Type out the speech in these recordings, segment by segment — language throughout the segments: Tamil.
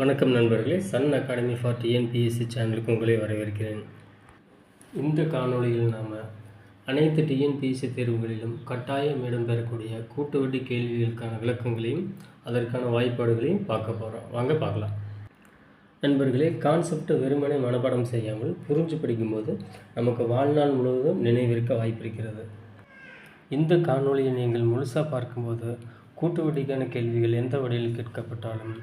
வணக்கம் நண்பர்களே சன் அகாடமி ஃபார் டிஎன்பிஎஸ்சி சேனலுக்கு உங்களை வரவேற்கிறேன். இந்த காணொளியில் நாம் அனைத்து டிஎன்பிஎஸ்சி தேர்வுகளிலும் கட்டாயம் இடம்பெறக்கூடிய கூட்டு வட்டி கேள்விகளுக்கான விளக்கங்களையும் அதற்கான வாய்ப்பாடுகளையும் பார்க்க போகிறோம் வாங்க பார்க்கலாம். நண்பர்களே கான்செப்டை வெறுமனே மனப்பாடம் செய்யாமல் புரிஞ்சு படிக்கும்போது நமக்கு வாழ்நாள் முழுவதும் நினைவிருக்க வாய்ப்பிருக்கிறது இந்த காணொளியை நீங்கள் முழுசாக பார்க்கும்போது கூட்டு வட்டிக்கான கேள்விகள் எந்த வழியில் கேட்கப்பட்டாலும்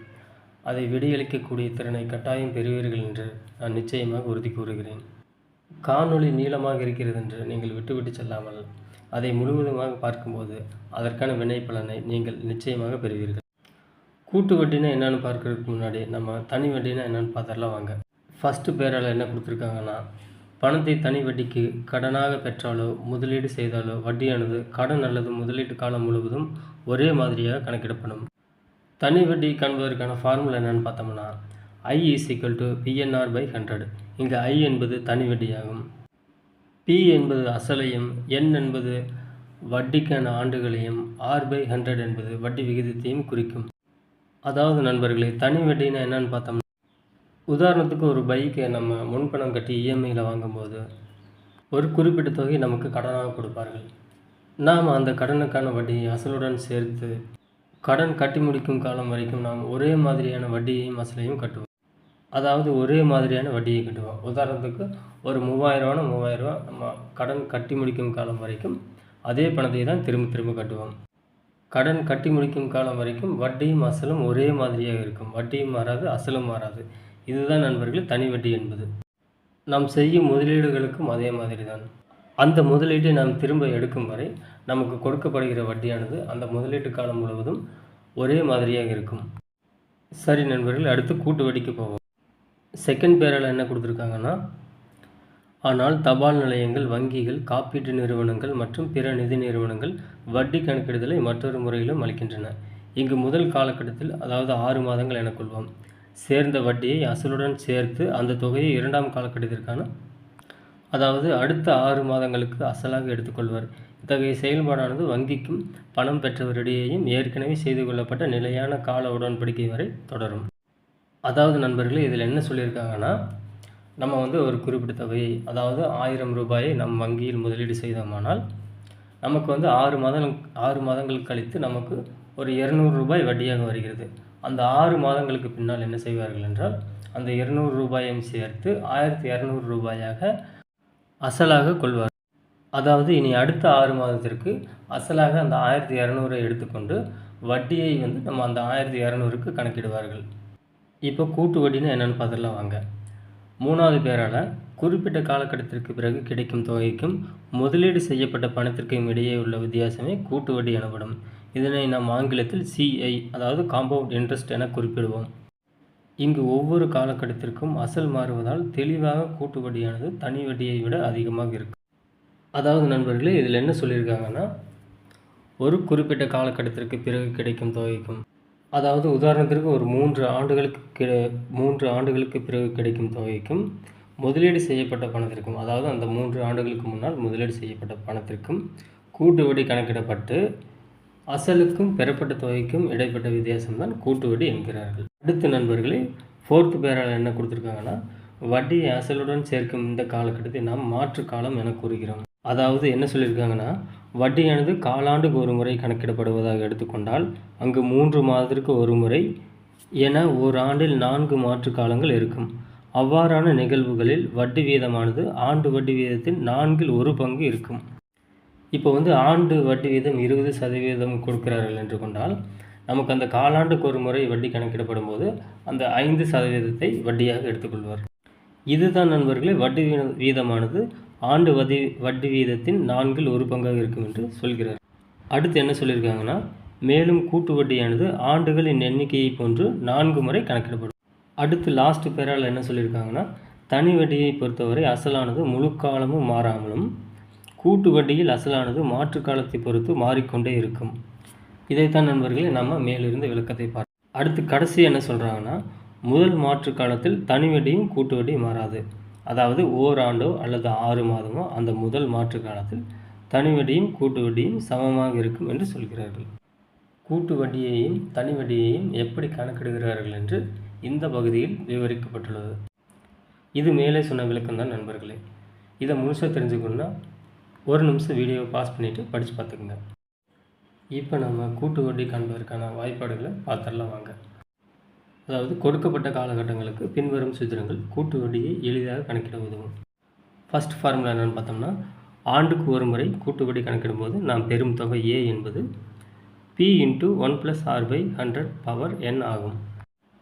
அதை விடியளிக்கக்கூடிய திறனை கட்டாயம் பெறுவீர்கள் என்று நான் நிச்சயமாக உறுதி கூறுகிறேன். காணொளி நீளமாக இருக்கிறது என்று நீங்கள் விட்டுவிட்டு செல்லாமல் அதை முழுவதுமாக பார்க்கும்போது அதற்கான வினை பலனை நீங்கள் நிச்சயமாக பெறுவீர்கள். கூட்டு வட்டினா என்னென்னு பார்க்கறதுக்கு முன்னாடி நம்ம தனி வட்டினா என்னென்னு பார்த்துடலாம் வாங்க. ஃபஸ்ட்டு பேரால் என்ன கொடுத்துருக்காங்கன்னா பணத்தை தனி வட்டிக்கு கடனாக பெற்றாலோ முதலீடு செய்தாலோ வட்டியானது கடன் அல்லது முதலீட்டு காலம் முழுவதும் ஒரே மாதிரியாக கணக்கிடப்படும். தனி வட்டி காண்பதற்கான ஃபார்முலா என்னென்னு பார்த்தோம்னா I is equal to PNR by hundred இங்கே ஐ என்பது தனி வட்டியாகும். பி என்பது அசலையும் என் என்பது வட்டிக்கான ஆண்டுகளையும் ஆர் பை ஹண்ட்ரட் என்பது வட்டி விகிதத்தையும் குறிக்கும். அதாவது நண்பர்களே தனி வட்டினா என்னன்னு பார்த்தோம்னா உதாரணத்துக்கு ஒரு பைக்கை நம்ம முன்பணம் கட்டி இஎம்ஐயில் வாங்கும்போது ஒரு குறிப்பிட்ட தொகை நமக்கு கடனாக கொடுப்பார்கள். நாம் அந்த கடனுக்கான வட்டியை அசலுடன் சேர்த்து கடன் கட்டி முடிக்கும் காலம் வரைக்கும் நாம் ஒரே மாதிரியான வட்டியையும் அசலையும் கட்டுவோம். அதாவது ஒரே மாதிரியான வட்டியை கட்டுவோம். உதாரணத்துக்கு ஒரு மூவாயிரரூவானா மூவாயிரரூவா நம்ம கடன் கட்டி முடிக்கும் காலம் வரைக்கும் அதே பணத்தை தான் திரும்ப திரும்ப கட்டுவோம். கடன் கட்டி முடிக்கும் காலம் வரைக்கும் வட்டியும் அசலும் ஒரே மாதிரியாக இருக்கும். வட்டியும் மாறாது அசலும் மாறாது. இதுதான் நண்பர்கள் தனி வட்டி என்பது. நாம் செய்யும் முதலீடுகளுக்கும் அதே மாதிரி தான் அந்த முதலீட்டை நாம் திரும்ப எடுக்கும் வரை நமக்கு கொடுக்கப்படுகிற வட்டியானது அந்த முதலீட்டு காலம் முழுவதும் ஒரே மாதிரியாக இருக்கும். சரி நண்பர்கள் அடுத்து கூட்டு வட்டிக்கு போவோம். செகண்ட் பேரால் என்ன கொடுத்துருக்காங்கன்னா ஆனால் தபால் நிலையங்கள் வங்கிகள் காப்பீட்டு நிறுவனங்கள் மற்றும் பிற நிதி நிறுவனங்கள் வட்டி கணக்கிடுதலை மற்றொரு முறையிலும் அளிக்கின்றன. இங்கு முதல் காலகட்டத்தில் அதாவது ஆறு மாதங்கள் என கொள்வோம். சேர்ந்த வட்டியை அசலுடன் சேர்த்து அந்த தொகையை இரண்டாம் காலகட்டத்திற்கான அதாவது அடுத்த ஆறு மாதங்களுக்கு அசலாக எடுத்துக்கொள்வர். இத்தகைய செயல்பாடானது வங்கிக்கும் பணம் பெற்றவரிடையேயும் ஏற்கனவே செய்து கொள்ளப்பட்ட நிலையான கால உடன்படிக்கை வரை தொடரும். அதாவது நண்பர்களே இதில் என்ன சொல்லியிருக்காங்கன்னா நம்ம வந்து ஒரு குறிப்பிட்ட தொகையை அதாவது ஆயிரம் ரூபாயை நம் வங்கியில் முதலீடு செய்தோமானால் நமக்கு வந்து ஆறு மாதம் ஆறு மாதங்கள் கழித்து நமக்கு ஒரு இரநூறு ரூபாய் வட்டியாக வருகிறது. அந்த ஆறு மாதங்களுக்கு பின்னால் என்ன செய்வார்கள் என்றால் அந்த இருநூறு ரூபாயையும் சேர்த்து ஆயிரத்தி இரநூறு ரூபாயாக அசலாக கொள்வார். அதாவது இனி அடுத்த ஆறு மாதத்திற்கு அசலாக அந்த ஆயிரத்தி இரநூறை எடுத்துக்கொண்டு வட்டியை வந்து நம்ம அந்த ஆயிரத்தி இரநூறுக்கு கணக்கிடுவார்கள். இப்போ கூட்டு வட்டினா என்னென்னு பார்த்துடலாம் வாங்க. மூணாவது பேரால் குறிப்பிட்ட காலகட்டத்திற்கு பிறகு கிடைக்கும் தொகைக்கும் முதலீடு செய்யப்பட்ட பணத்திற்கும் இடையே உள்ள வித்தியாசமே கூட்டு வட்டி எனப்படும். இதனை நாம் ஆங்கிலத்தில் சிஐ அதாவது காம்பவுண்ட் இன்ட்ரெஸ்ட் என குறிப்பிடுவோம். இங்கு ஒவ்வொரு காலகட்டத்திற்கும் அசல் மாறுவதால் தெளிவாக கூட்டு வட்டியானது தனி வட்டியை விட அதிகமாக இருக்கும் அதாவது நண்பர்களே இதில் என்ன சொல்லியிருக்காங்கன்னா ஒரு குறிப்பிட்ட காலகட்டத்திற்கு பிறகு கிடைக்கும் தொகைக்கும் அதாவது உதாரணத்திற்கு ஒரு மூன்று ஆண்டுகளுக்கு கிட மூன்று ஆண்டுகளுக்கு பிறகு கிடைக்கும் தொகைக்கும் முதலீடு செய்யப்பட்ட பணத்திற்கும் அதாவது அந்த மூன்று ஆண்டுகளுக்கு முன்னால் முதலீடு செய்யப்பட்ட பணத்திற்கும் கூட்டு வட்டி கணக்கிடப்பட்டு அசலுக்கும் பெறப்பட்ட தொகைக்கும் இடைப்பட்ட வித்தியாசம்தான் கூட்டு வட்டி என்கிறார்கள். அடுத்த நண்பர்களே ஃபோர்த்து பேரால் என்ன கொடுத்துருக்காங்கன்னா வட்டியை அசலுடன் சேர்க்கும் இந்த காலகட்டத்தை நாம் மாற்று காலம் என கூறுகிறோம். அதாவது என்ன சொல்லியிருக்காங்கன்னா வட்டியானது காலாண்டுக்கு ஒரு முறை கணக்கிடப்படுவதாக எடுத்துக்கொண்டால் அங்கு மூன்று மாதத்திற்கு ஒரு முறை என ஒரு ஆண்டில் நான்கு மாற்று காலங்கள் இருக்கும். அவ்வாறான நிகழ்வுகளில் வட்டி வீதமானது ஆண்டு வட்டி வீதத்தின் நான்கில் ஒரு பங்கு இருக்கும். இப்போ வந்து ஆண்டு வட்டி வீதம் இருபது சதவீதம் கொடுக்கிறார்கள் என்று கொண்டால் நமக்கு அந்த காலாண்டுக்கு ஒரு முறை வட்டி கணக்கிடப்படும் போது அந்த ஐந்து சதவீதத்தை வட்டியாக எடுத்துக்கொள்வார். இதுதான் நண்பர்களே வட்டி வீதமானது. ஆண்டு வதி வட்டி வீதத்தின் நான்கில் ஒரு பங்காக இருக்கும் என்று சொல்கிறார். அடுத்து என்ன சொல்லியிருக்காங்கன்னா மேலும் கூட்டு வட்டியானது ஆண்டுகளின் எண்ணிக்கையை போன்று நான்கு முறை கணக்கிடப்படும். அடுத்து லாஸ்ட் பேரால் என்ன சொல்லியிருக்காங்கன்னா தனி வட்டியை பொறுத்தவரை அசலானது முழு காலமும் மாறாமலும் கூட்டு வட்டியில் அசலானது மாற்று காலத்தை பொறுத்து மாறிக்கொண்டே இருக்கும். இதைத்தான் நண்பர்களே நம்ம மேலிருந்து விளக்கத்தை பார்ப்போம். அடுத்து கடைசி என்ன சொல்கிறாங்கன்னா முதல் மாற்று காலத்தில் தனி வட்டியும் கூட்டு வட்டியும் மாறாது. அதாவது ஓராண்டோ அல்லது ஆறு மாதமோ அந்த முதல் மாற்று காலத்தில் தனி வட்டியும் கூட்டு வட்டியும் சமமாக இருக்கும் என்று சொல்கிறார்கள். கூட்டு வட்டியையும் தனி வட்டியையும் எப்படி கணக்கிடுகிறார்கள் என்று இந்த பகுதியில் விவரிக்கப்பட்டுள்ளது. இது மேலே சொன்ன விளக்கம் தான் நண்பர்களே. இதை முழுசாக தெரிஞ்சுக்கணுன்னா ஒரு நிமிஷம் வீடியோவை பாஸ் பண்ணிவிட்டு படித்து பார்த்துக்குங்க. இப்போ நம்ம கூட்டு வட்டி காண்பதற்கான வாய்ப்பாடுகளை பார்த்துடலாம் வாங்க. அதாவது கொடுக்கப்பட்ட காலகட்டங்களுக்கு பின்வரும் சூத்திரங்கள் கூட்டு வட்டியை எளிதாக கணக்கிட உதவும். ஃபர்ஸ்ட் ஃபார்முலா என்னென்னு பார்த்தோம்னா ஆண்டுக்கு ஒரு முறை கூட்டு வட்டி கணக்கிடும்போது நாம் பெறும் தொகை ஏ என்பது P into one plus R by hundred power N ஆகும்.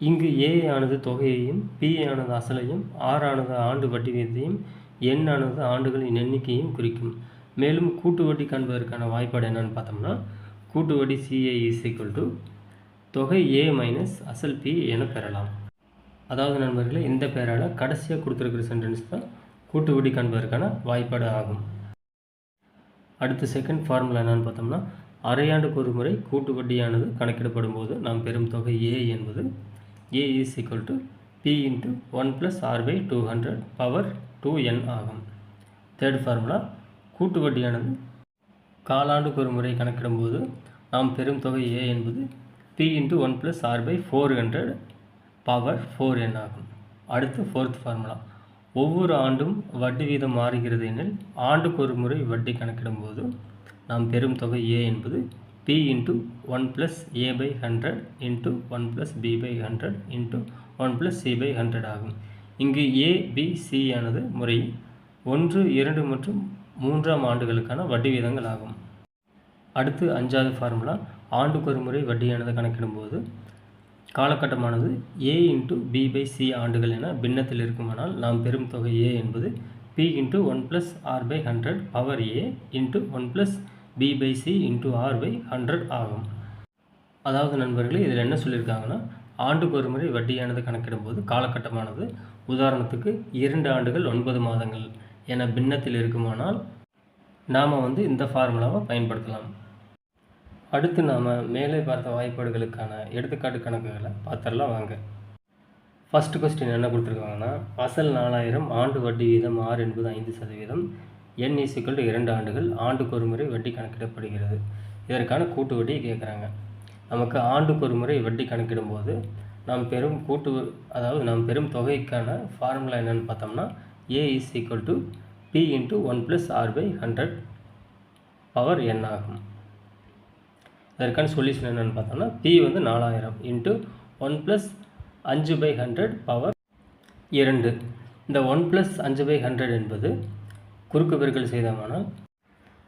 இங்கு ஏ ஆனது தொகையையும் பி ஆனது அசலையும் ஆர் ஆனது ஆண்டு வட்டி வீதத்தையும் என் ஆனது ஆண்டுகளின் எண்ணிக்கையும் குறிக்கும். மேலும் கூட்டு வட்டி காண்பதற்கான வாய்ப்பாடு என்னென்னு பார்த்தோம்னா கூட்டு வட்டி சிஏ இஸ் ஈக்குவல் டு தொகை ஏ மைனஸ் அசல் பி என பெறலாம். அதாவது நண்பர்களே இந்த பேரால் கடைசியாக கொடுத்துருக்கிற சென்டென்ஸ் தான் கூட்டு வட்டி காண்பதற்கான வாய்ப்பாடு ஆகும். அடுத்த செகண்ட் ஃபார்முலா என்னென்னு பார்த்தோம்னா அரையாண்டுக்கு ஒரு முறை கூட்டு வட்டியானது கணக்கிடப்படும் போது நாம் பெறும் தொகை ஏ என்பது A is equal to P into one plus R by two hundred power two N ஆகும். தேர்ட் ஃபார்முலா கூட்டு வட்டியானது காலாண்டுக்கு ஒரு முறை கணக்கிடும்போது நாம் பெறும் தொகை ஏ என்பது P into one plus R by four hundred power four N ஆகும். அடுத்து ஃபோர்த் ஃபார்முலா ஒவ்வொரு ஆண்டும் வட்டி வீதம் மாறுகிறது எனில் ஆண்டுக்கு ஒரு முறை வட்டி கணக்கிடும்போது நாம் பெறும் தொகை ஏ என்பது P into one plus A by hundred into one plus B by hundred into one plus C by hundred ஆகும். இங்கு ஏ பி சி ஆனது முறை ஒன்று இரண்டு மற்றும் மூன்றாம் ஆண்டுகளுக்கான வட்டி வீதங்கள் ஆகும். அடுத்து அஞ்சாவது ஃபார்முலா ஆண்டுக்கு ஒரு முறை வட்டியானது கணக்கிடும்போது காலகட்டமானது A into B by C ஆண்டுகள் என பின்னத்தில் இருக்குமானால் நாம் பெறும் தொகை ஏ என்பது P into one plus R by hundred power A into one plus B by C into R by hundred ஆகும். அதாவது நண்பர்களே இதில் என்ன சொல்லியிருக்காங்கன்னா ஆண்டுக்கு ஒரு முறை வட்டியானது கணக்கிடும்போது காலகட்டமானது உதாரணத்துக்கு இரண்டு ஆண்டுகள் ஒன்பது மாதங்கள். என பின்னத்தில் இருக்குமானால் நாம் வந்து இந்த ஃபார்முலாவை பயன்படுத்தலாம். அடுத்து நாம் மேலே பார்த்த வாய்ப்பாடுகளுக்கான எடுத்துக்காட்டு கணக்குகளை பார்த்துடலாம் வாங்க. ஃபஸ்ட்டு கொஸ்டின் என்ன கொடுத்துருக்காங்கன்னா அசல் நாலாயிரம் ஆண்டு வட்டி வீதம் ஆறு என்பது ஐந்து சதவீதம் என் இசுக்கள் இரண்டு ஆண்டுகள் ஆண்டுக்கு ஒரு முறை வட்டி கணக்கிடப்படுகிறது. இதற்கான கூட்டு வட்டியை கேட்குறாங்க நமக்கு ஆண்டுக்கு ஒரு முறை வட்டி கணக்கிடும்போது நாம் பெரும் கூட்டு அதாவது நாம் பெரும் தொகைக்கான ஃபார்முலா என்னென்னு பார்த்தோம்னா A is equal to P into one plus R by hundred power N ஆகும். இதற்கான சொல்யூஷன் என்னென்னு பார்த்தோம்னா பி வந்து நாலாயிரம் இன்ட்டு ஒன் ப்ளஸ் அஞ்சு பை ஹண்ட்ரட் பவர் இரண்டு. இந்த ஒன் ப்ளஸ் அஞ்சு பை ஹண்ட்ரட் என்பது குறுக்கு பெருக்கல் செய்தோமானால்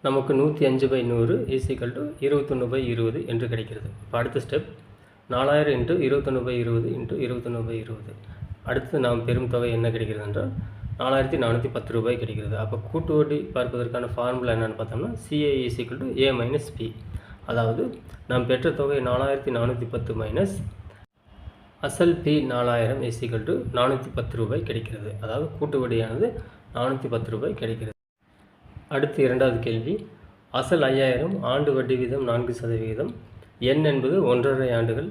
நமக்கு நூற்றி அஞ்சு பை நூறு ஈஸிக்கல் டு இருபத்தொன்று பை இருபது என்று கிடைக்கிறது. இப்போ அடுத்த ஸ்டெப் நாலாயிரம் இன்ட்டு இருபத்தொன்று பை இருபது இன்ட்டு இருபத்தொன்று பை இருபது. அடுத்து நாம் பெரும் தொகை என்ன கிடைக்கிறது என்றால் நாலாயிரத்தி நானூற்றி பத்து ரூபாய் கிடைக்கிறது. அப்போ கூட்டு வட்டி பார்ப்பதற்கான ஃபார்முலா என்னென்னு பார்த்தோம்னா CA equal to A minus P அதாவது நாம் பெற்ற தொகை நாலாயிரத்தி நானூற்றி பத்து மைனஸ் அசல் பி நாலாயிரம் இசிக்கல் டு நானூற்றி பத்து ரூபாய் கிடைக்கிறது. அதாவது கூட்டு வட்டியானது நானூற்றி பத்து ரூபாய் கிடைக்கிறது. அடுத்து இரண்டாவது கேள்வி. அசல் ஐயாயிரம் ஆண்டு வட்டி வீதம் நான்கு சதவிகிதம் எண் என்பது ஒன்றரை ஆண்டுகள்.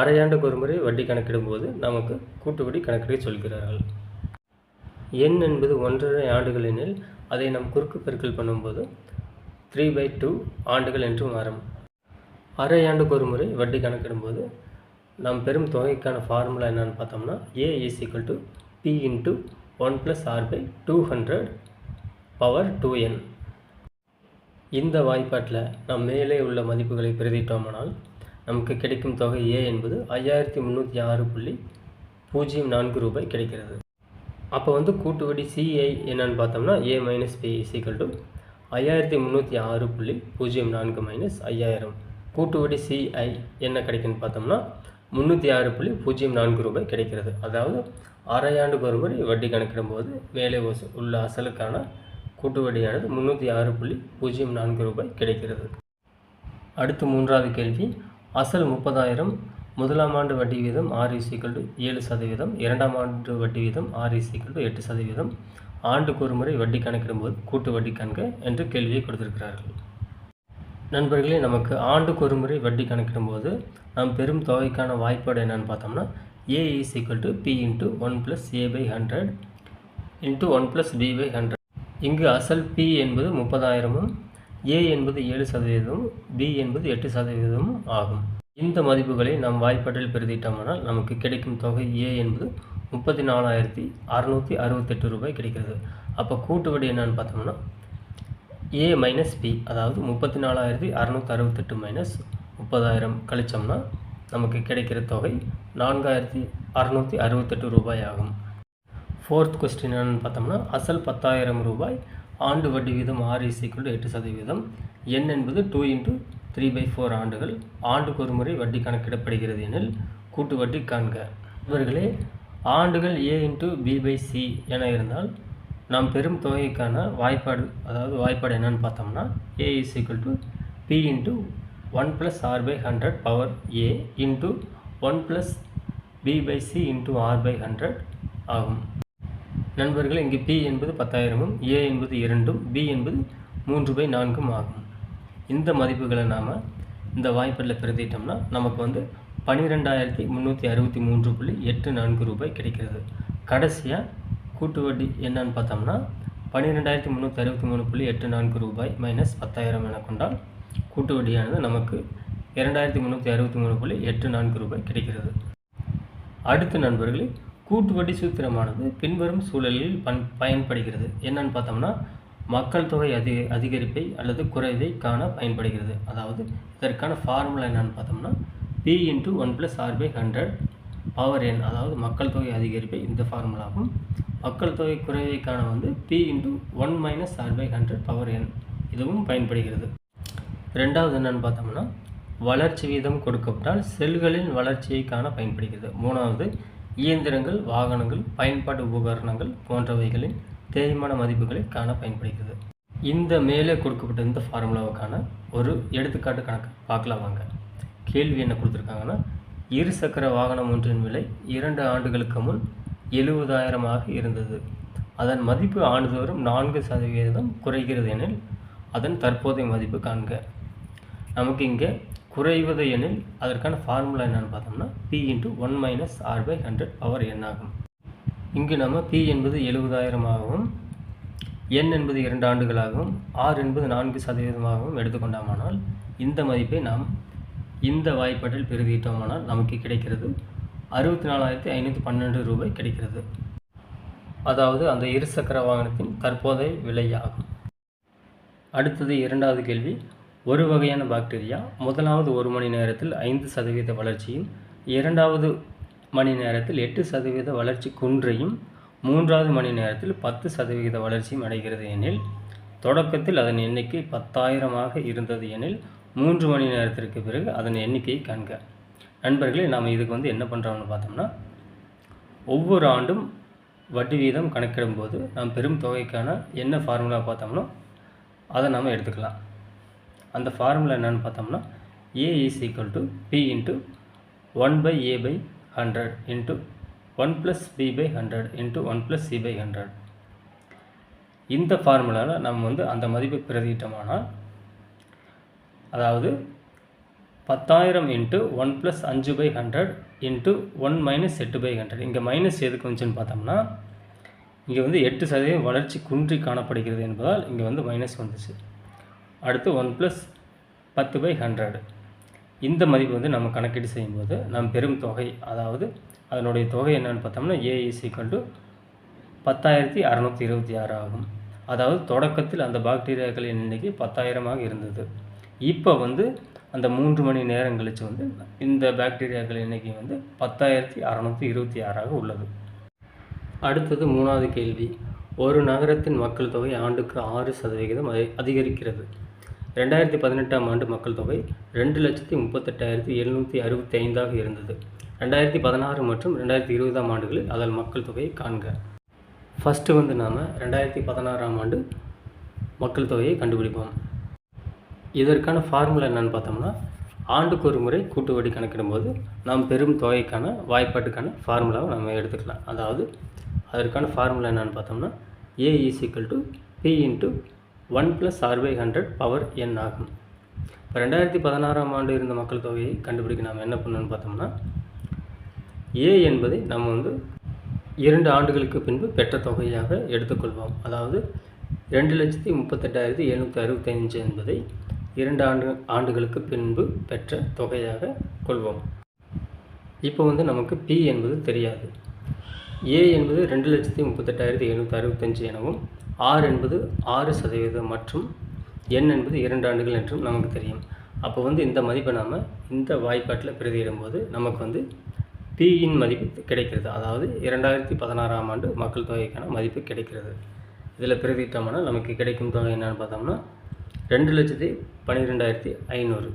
அரையாண்டுக்கு ஒரு முறை வட்டி கணக்கிடும்போது நமக்கு கூட்டு வட்டி கணக்கிட சொல்கிறார்கள். எண் என்பது ஒன்றரை ஆண்டுகள் எனில் அதை நாம் குறுக்கு பெருக்கல் பண்ணும்போது த்ரீ பை டூ ஆண்டுகள் என்று மாறும். அரை ஆண்டுக்கு ஒரு முறை வட்டி கணக்கிடும்போது நாம் பெரும் தொகைக்கான ஃபார்முலா என்னென்னு பார்த்தோம்னா A is equal to P into one plus R by two hundred power two N இந்த வாய்ப்பாட்டில் நாம் மேலே உள்ள மதிப்புகளை பிரதிட்டோமானால் நமக்கு கிடைக்கும் தொகை ஏ என்பது ஐயாயிரத்தி முந்நூற்றி ஆறு புள்ளி பூஜ்ஜியம் நான்கு ரூபாய் கிடைக்கிறது. அப்போ வந்து கூட்டு வட்டி சிஐ என்னன்னு பார்த்தோம்னா A minus P equal to ஐயாயிரத்தி முந்நூற்றி ஆறு புள்ளி பூஜ்ஜியம் நான்கு மைனஸ் ஐயாயிரம். கூட்டு வட்டி சிஐ என்ன கிடைக்குன்னு பார்த்தோம்னா முந்நூற்றி ஆறு புள்ளி பூஜ்ஜியம் நான்கு ரூபாய் கிடைக்கிறது. அதாவது அரையாண்டுக்கு ஒரு முறை வட்டி கணக்கிடும்போது மேலே உள்ள அசலுக்கான கூட்டு வட்டியானது முந்நூற்றி ஆறு புள்ளி பூஜ்ஜியம் நான்கு ரூபாய் கிடைக்கிறது. அடுத்து மூன்றாவது கேள்வி. அசல் முப்பதாயிரம் முதலாம் ஆண்டு வட்டி வீதம் ஆறு இசிக்கல் டு ஏழு சதவீதம் இரண்டாம் ஆண்டு வட்டி வீதம் ஆறு இசிக்கல் டு எட்டு சதவீதம். ஆண்டுக்கு ஒரு முறை வட்டி கணக்கிடும்போது கூட்டு வட்டி கணக்கு என்று கேள்வியை கொடுத்திருக்கிறார்கள். நண்பர்களே நமக்கு ஆண்டுக்கு ஒரு முறை வட்டி கணக்கிடும்போது நாம் பெரும் தொகைக்கான வாய்ப்பாடு என்னென்னு பார்த்தோம்னா A is equal to P into one plus A by hundred into one plus B by hundred இங்கு அசல் பி என்பது முப்பதாயிரமும் ஏ என்பது ஏழு சதவீதமும் பி என்பது எட்டு சதவீதமும் ஆகும். இந்த மதிப்புகளை நாம் வாய்ப்பாட்டில் பிரதியிட்டோமானால் நமக்கு கிடைக்கும் தொகை ஏ என்பது முப்பத்தி நாலாயிரத்தி அறநூற்றி அறுபத்தெட்டு ரூபாய் கிடைக்கிறது. அப்போ கூட்டுவடி என்னன்னு பார்த்தோம்னா ஏ மைனஸ் பி அதாவது முப்பத்தி நாலாயிரத்தி அறநூற்றி அறுபத்தெட்டு மைனஸ் முப்பதாயிரம் கழிச்சோம்னா நமக்கு கிடைக்கிற தொகை நான்காயிரத்தி அறநூற்றி அறுபத்தெட்டு ரூபாய் ஆகும். ஃபோர்த் கொஸ்டின் என்னென்னு பார்த்தோம்னா அசல் பத்தாயிரம் ரூபாய் ஆண்டு வட்டி வீதம் ஆறு இசைக்குள் எட்டு சதவீதம். எண் என்பது two into three by four ஆண்டுகள் ஆண்டுக்கு ஒரு முறை வட்டி கணக்கிடப்படுகிறது எனில் கூட்டு வட்டி காண்க. இவர்களே ஆண்டுகள் A into B by C என இருந்தால் நாம் பெரும் தொகைக்கான வாய்ப்பாடு அதாவது வாய்ப்பாடு என்னென்னு பார்த்தோம்னா A is equal to P into one plus R by hundred power A into one plus B by C into R by hundred ஆகும். நண்பர்கள் இங்கே பி என்பது பத்தாயிரமும் ஏ என்பது இரண்டும் பி என்பது மூன்று பை நான்கும் ஆகும். இந்த மதிப்புகளை நாம் இந்த வாய்ப்பில் பிரதிட்டோம்னா நமக்கு வந்து பன்னிரெண்டாயிரத்தி முந்நூற்றி அறுபத்தி மூன்று புள்ளி எட்டு நான்கு ரூபாய் கிடைக்கிறது. கடைசியாக கூட்டு வட்டி என்னன்னு பார்த்தோம்னா பன்னிரெண்டாயிரத்தி முந்நூற்றி அறுபத்தி மூணு புள்ளி எட்டு நான்கு ரூபாய் மைனஸ் பத்தாயிரம் என கொண்டால் கூட்டு வட்டியானது நமக்கு இரண்டாயிரத்தி முந்நூற்றி அறுபத்தி மூணு புள்ளி எட்டு நான்கு ரூபாய் கிடைக்கிறது. அடுத்த நண்பர்களே கூட்டு வட்டி சூத்திரமானது பின்வரும் சூழலில் பன் பயன்படுகிறது. என்னன்னு பார்த்தோம்னா மக்கள் தொகை அதி அதிகரிப்பை அல்லது குறைவை காண பயன்படுகிறது. அதாவது இதற்கான ஃபார்முலா என்னென்னு பார்த்தோம்னா P into one plus R by hundred power N அதாவது மக்கள் தொகை அதிகரிப்பை இந்த ஃபார்முலாவும் மக்கள் தொகை குறைவைக்கான வந்து P into one minus R by hundred power N இதுவும் பயன்படுகிறது. ரெண்டாவது என்னன்னு பார்த்தோம்னா வளர்ச்சி வீதம் கொடுக்கப்பட்டால் செல்களின் வளர்ச்சியை காண பயன்படுகிறது. மூணாவது இயந்திரங்கள் வாகனங்கள் பயன்பாட்டு உபகரணங்கள் போன்றவைகளின் தேய்மான மதிப்புகளை காண பயன்படுகிறது. இந்த மேலே கொடுக்கப்பட்ட இந்த ஃபார்முலாவுக்கான ஒரு எடுத்துக்காட்டு கணக்கு. பார்க்கலாம் வாங்க. கேள்வி என்ன கொடுத்துருக்காங்கன்னா இரு சக்கர வாகனம் ஒன்றின் விலை இரண்டு ஆண்டுகளுக்கு முன் எழுபதாயிரமாக இருந்தது. அதன் மதிப்பு ஆண்டுதோறும் நான்கு சதவீதம் குறைகிறது எனில் அதன் தற்போதைய மதிப்பு காண்க. நமக்கு இங்கே குறைவது எனில் அதற்கான ஃபார்முலா என்னன்னு பார்த்தோம்னா P into one minus R by hundred power N ஆகும். இங்கு நம்ம பி என்பது எழுபதாயிரமாகவும் என் என்பது இரண்டு ஆண்டுகளாகவும் ஆர் என்பது நான்கு சதவீதமாகவும் எடுத்துக்கொண்டாமானால் இந்த மதிப்பை நாம் இந்த வாய்ப்பாட்டில் பெருகிட்டோமானால் நமக்கு கிடைக்கிறது அறுபத்தி நாலாயிரத்தி ஐநூற்றி பன்னெண்டு ரூபாய் கிடைக்கிறது. அதாவது அந்த இருசக்கர வாகனத்தின் தற்போதைய விலையாகும். அடுத்தது இரண்டாவது கேள்வி. ஒரு வகையான பாக்டீரியா முதலாவது ஒரு மணி நேரத்தில் ஐந்து சதவீத வளர்ச்சியும் இரண்டாவது மணி நேரத்தில் எட்டு சதவீத வளர்ச்சி குன்றையும் மூன்றாவது மணி நேரத்தில் பத்து சதவிகித வளர்ச்சியும் அடைகிறது எனில் தொடக்கத்தில் அதன் எண்ணிக்கை பத்தாயிரமாக இருந்தது எனில் மூன்று மணி நேரத்திற்கு பிறகு அதன் எண்ணிக்கையை காண்க. நண்பர்களே நாம் இதுக்கு வந்து என்ன பண்ணுறோம்னு பார்த்தோம்னா ஒவ்வொரு ஆண்டும் வட்டி வீதம் கணக்கிடும்போது நாம் பெரும் தொகைக்கான என்ன ஃபார்முலா பார்த்தோம்னா அதை நாம் எடுத்துக்கலாம். அந்த ஃபார்முலா என்னன்னு பார்த்தோம்னா A is equal to P into one by A by hundred into one plus B by hundred into one plus C by hundred இந்த ஃபார்முலாவில் நம்ம வந்து அந்த மதிப்பை பிரதிட்டோமானால் அதாவது பத்தாயிரம் இன்ட்டு ஒன் ப்ளஸ் அஞ்சு by hundred into one minus எட்டு பை ஹண்ட்ரட் இங்கே மைனஸ் எதுக்கு வந்துச்சுன்னு பார்த்தோம்னா இங்கே வந்து எட்டு சதவீதம் வளர்ச்சி குன்றி காணப்படுகிறது என்பதால் இங்கே வந்து மைனஸ் வந்துச்சு. அடுத்து ஒன் ப்ளஸ் பத்து பை ஹண்ட்ரட் இந்த மதிப்பு வந்து நம்ம கணக்கீடு செய்யும்போது நம் பெரும் தொகை அதாவது அதனுடைய தொகை என்னென்னு பார்த்தோம்னா ஏ இஸ் ஈக்குவல் டு பத்தாயிரத்தி அறநூற்றி இருபத்தி ஆறு ஆகும். அதாவது தொடக்கத்தில் அந்த பாக்டீரியாக்களின் எண்ணிக்கை பத்தாயிரமாக இருந்தது. இப்போ வந்து அந்த மூன்று மணி நேரம் கழித்து வந்து இந்த பாக்டீரியாக்கள் எண்ணிக்கை வந்து பத்தாயிரத்தி அறநூற்றி இருபத்தி ஆறாக உள்ளது. அடுத்தது மூணாவது கேள்வி. ஒரு நகரத்தின் மக்கள் தொகை ஆண்டுக்கு ஆறு சதவிகிதம் அதி- அதிகரிக்கிறது. ரெண்டாயிரத்தி பதினெட்டாம் ஆண்டு மக்கள் தொகை ரெண்டு லட்சத்தி முப்பத்தெட்டாயிரத்தி எழுநூற்றி அறுபத்தி ஐந்தாக இருந்தது. ரெண்டாயிரத்தி பதினாறு மற்றும் ரெண்டாயிரத்தி இருபதாம் ஆண்டுகளில் அதன் மக்கள் தொகையை காண்க. ஃபஸ்ட்டு வந்து நாம் ரெண்டாயிரத்தி பதினாறாம் ஆண்டு மக்கள் தொகையை கண்டுபிடிப்போம். இதற்கான ஃபார்முலா என்னன்னு பார்த்தோம்னா ஆண்டுக்கு ஒரு முறை கூட்டு வட்டி கணக்கிடும்போது நாம் பெரும் தொகைக்கான வாய்ப்பாட்டுக்கான ஃபார்முலாவை நம்ம எடுத்துக்கலாம். அதாவது அதற்கான ஃபார்முலா என்னென்னு பார்த்தோம்னா A equal to P into one plus R by hundred power N ஆகும். இப்போ ரெண்டாயிரத்தி பதினாறாம் ஆண்டு இருந்த மக்கள் தொகையை கண்டுபிடிக்க நாம் என்ன பண்ணணும்னு பார்த்தோம்னா ஏ என்பதை நம்ம வந்து இரண்டு ஆண்டுகளுக்கு பின்பு பெற்ற தொகையாக எடுத்துக்கொள்வோம். அதாவது ரெண்டு லட்சத்தி முப்பத்தெட்டாயிரத்தி எழுநூற்றி அறுபத்தஞ்சு என்பதை இரண்டு ஆண்டு ஆண்டுகளுக்கு பின்பு பெற்ற தொகையாக கொள்வோம். இப்போ வந்து நமக்கு பி என்பது தெரியாது. ஏ என்பது ரெண்டு லட்சத்தி முப்பத்தெட்டாயிரத்தி எழுநூற்றி அறுபத்தஞ்சு எனவும் ஆர் என்பது ஆறு சதவீதம் மற்றும் என் என்பது இரண்டு ஆண்டுகள் என்றும் நமக்கு தெரியும். அப்போ வந்து இந்த மதிப்பை நாம் இந்த வாய்ப்பாட்டில் பிரதியிடும்போது நமக்கு வந்து பியின் மதிப்பு கிடைக்கிறது. அதாவது இரண்டாயிரத்தி பதினாறாம் ஆண்டு மக்கள் தொகைக்கான மதிப்பு கிடைக்கிறது. இதில் பிரதியிட்டோம்னா நமக்கு கிடைக்கும் தொகை என்னென்னு பார்த்தோம்னா ரெண்டு லட்சத்தி பன்னிரெண்டாயிரத்தி ஐநூறு.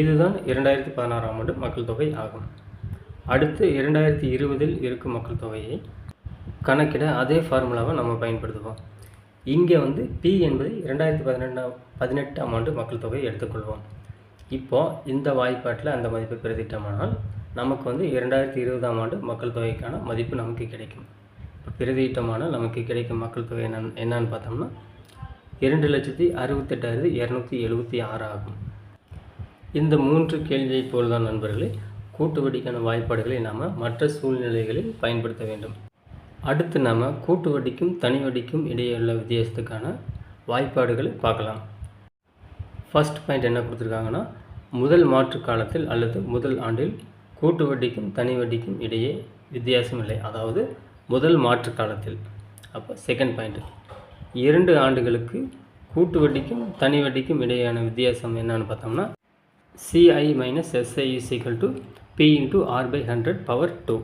இதுதான் இரண்டாயிரத்தி பதினாறாம் ஆண்டு மக்கள் தொகை ஆகும். அடுத்து இரண்டாயிரத்தி இருபதில் இருக்கும் மக்கள் தொகையை கணக்கிட அதே ஃபார்முலாவை நம்ம பயன்படுத்துவோம். இங்கே வந்து பி என்பது இரண்டாயிரத்தி பதினெண்டாம் பதினெட்டாம் ஆண்டு மக்கள் தொகையை எடுத்துக்கொள்வோம். இப்போது இந்த வாய்ப்பாட்டில் அந்த மதிப்பை பிரதிட்டமானால் நமக்கு வந்து இரண்டாயிரத்தி இருபதாம் ஆண்டு மக்கள் தொகைக்கான மதிப்பு நமக்கு கிடைக்கும். இப்போ பிரதியிட்டமான நமக்கு கிடைக்கும் மக்கள் தொகை என்னன்னு என்னன்னு பார்த்தோம்னா இரண்டு லட்சத்தி அறுபத்தெட்டாயிரத்தி இரநூத்தி எழுபத்தி ஆறு ஆகும். இந்த மூன்று கேள்வியை போல்தான் நண்பர்களே கூட்டுவடிக்கான வாய்ப்பாடுகளை நாம் மற்ற சூழ்நிலைகளில் பயன்படுத்த வேண்டும். அடுத்து நாம் கூட்டு வட்டிக்கும் தனி வட்டிக்கும் இடையே உள்ள வித்தியாசத்துக்கான வாய்ப்பாடுகளை பார்க்கலாம். ஃபர்ஸ்ட் பாயிண்ட் என்ன கொடுத்துருக்காங்கன்னா முதல் மாற்று காலத்தில் அல்லது முதல் ஆண்டில் கூட்டு வட்டிக்கும் தனி வட்டிக்கும் இடையே வித்தியாசம் இல்லை. அதாவது முதல் மாற்று காலத்தில். அப்போ செகண்ட் பாயிண்ட் இரண்டு ஆண்டுகளுக்கு கூட்டு வட்டிக்கும் தனி வட்டிக்கும் இடையேயான வித்தியாசம் என்னன்னு பார்த்தோம்னா CI minus SI is equal to P into R by hundred power two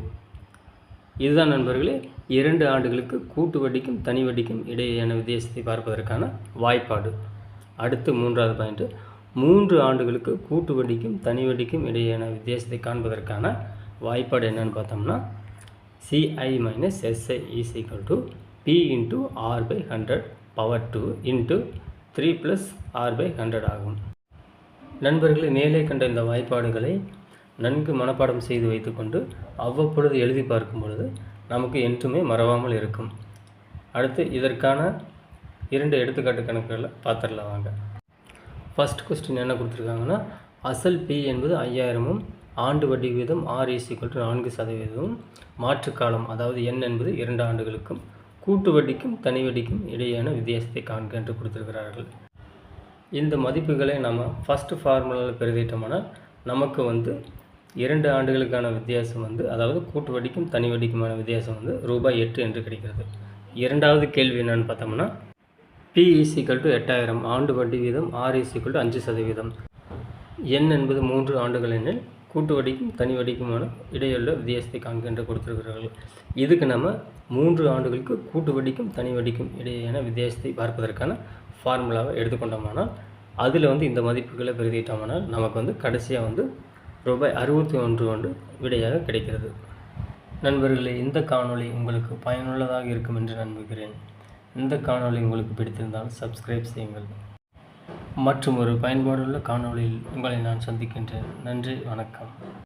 இதுதான் நண்பர்களே இரண்டு ஆண்டுகளுக்கு கூட்டு வட்டிக்கும் தனி வட்டிக்கும் இடையேயான வித்தியாசத்தை பார்ப்பதற்கான வாய்ப்பாடு. அடுத்து மூன்றாவது பாயிண்ட்டு மூன்று ஆண்டுகளுக்கு கூட்டு வட்டிக்கும் தனி வட்டிக்கும் இடையேயான வித்தியாசத்தை காண்பதற்கான வாய்ப்பாடு என்னன்னு பார்த்தோம்னா CI minus SI is equal to P into R by hundred power two into three plus R by hundred ஆகும். நண்பர்களை மேலே கண்ட இந்த வாய்ப்பாடுகளை நன்கு மனப்பாடம் செய்து வைத்துக்கொண்டு அவ்வப்பொழுது எழுதி பார்க்கும் பொழுது நமக்கு என்றுமே மறவாமல் இருக்கும். அடுத்து இதற்கான இரண்டு எடுத்துக்காட்டு கணக்குகளை பார்த்துடலாம் வாங்க. ஃபஸ்ட் கொஸ்டின் என்ன கொடுத்துருக்காங்கன்னா அசல் பி என்பது ஐயாயிரமும் ஆண்டு வட்டி வீதம் ஆர் ஈசிக்கல் டு நான்கு சதவீதமும் மாற்றுக்காலம் அதாவது எண் என்பது இரண்டு ஆண்டுகளுக்கும் கூட்டு வட்டிக்கும் தனி வட்டிக்கும் இடையேயான வித்தியாசத்தை காண்க என்று கொடுத்துருக்கிறார்கள். இந்த மதிப்புகளை நம்ம ஃபஸ்ட்டு ஃபார்முலாவில் பிரதிட்டோம்னால் நமக்கு வந்து இரண்டு ஆண்டுகளுக்கான வித்தியாசம் வந்து அதாவது கூட்டு வட்டிக்கும் தனி வட்டிக்குமான வித்தியாசம் வந்து ரூபாய் எட்டு என்று கிடைக்கிறது. இரண்டாவது கேள்வி என்னென்னு பார்த்தோம்னா பி ஈசிக்கல் டு எட்டாயிரம் ஆண்டு வட்டி வீதம் ஆர் ஈசிக்கல் டு அஞ்சு சதவீதம். எண் என்பது மூன்று ஆண்டுகள் எண்ணில் கூட்டு வட்டிக்கும் தனி வட்டிக்குமான இடையுள்ள வித்தியாசத்தை காண்க என்று கொடுத்திருக்கிறார்கள். இதுக்கு நம்ம மூன்று ஆண்டுகளுக்கு கூட்டு வட்டிக்கும் தனி வட்டிக்கும் இடையேயான வித்தியாசத்தை பார்ப்பதற்கான ஃபார்முலாவை எடுத்துக்கொண்டோமானால் அதில் வந்து இந்த மதிப்புகளை பெருகிட்டோம்னால் நமக்கு வந்து கடைசியாக வந்து ரூபாய் அறுபத்தி ஒன்று ஒன்று விடையாக கிடைக்கிறது. நண்பர்களே இந்த காணொளி உங்களுக்கு பயனுள்ளதாக இருக்கும் என்று நம்புகிறேன். இந்த காணொளி உங்களுக்கு பிடித்திருந்தால் சப்ஸ்கிரைப் செய்யுங்கள். மற்றும் ஒரு பயன்பாடுள்ள காணொளியில் உங்களை நான் சந்திக்கின்றேன். நன்றி வணக்கம்.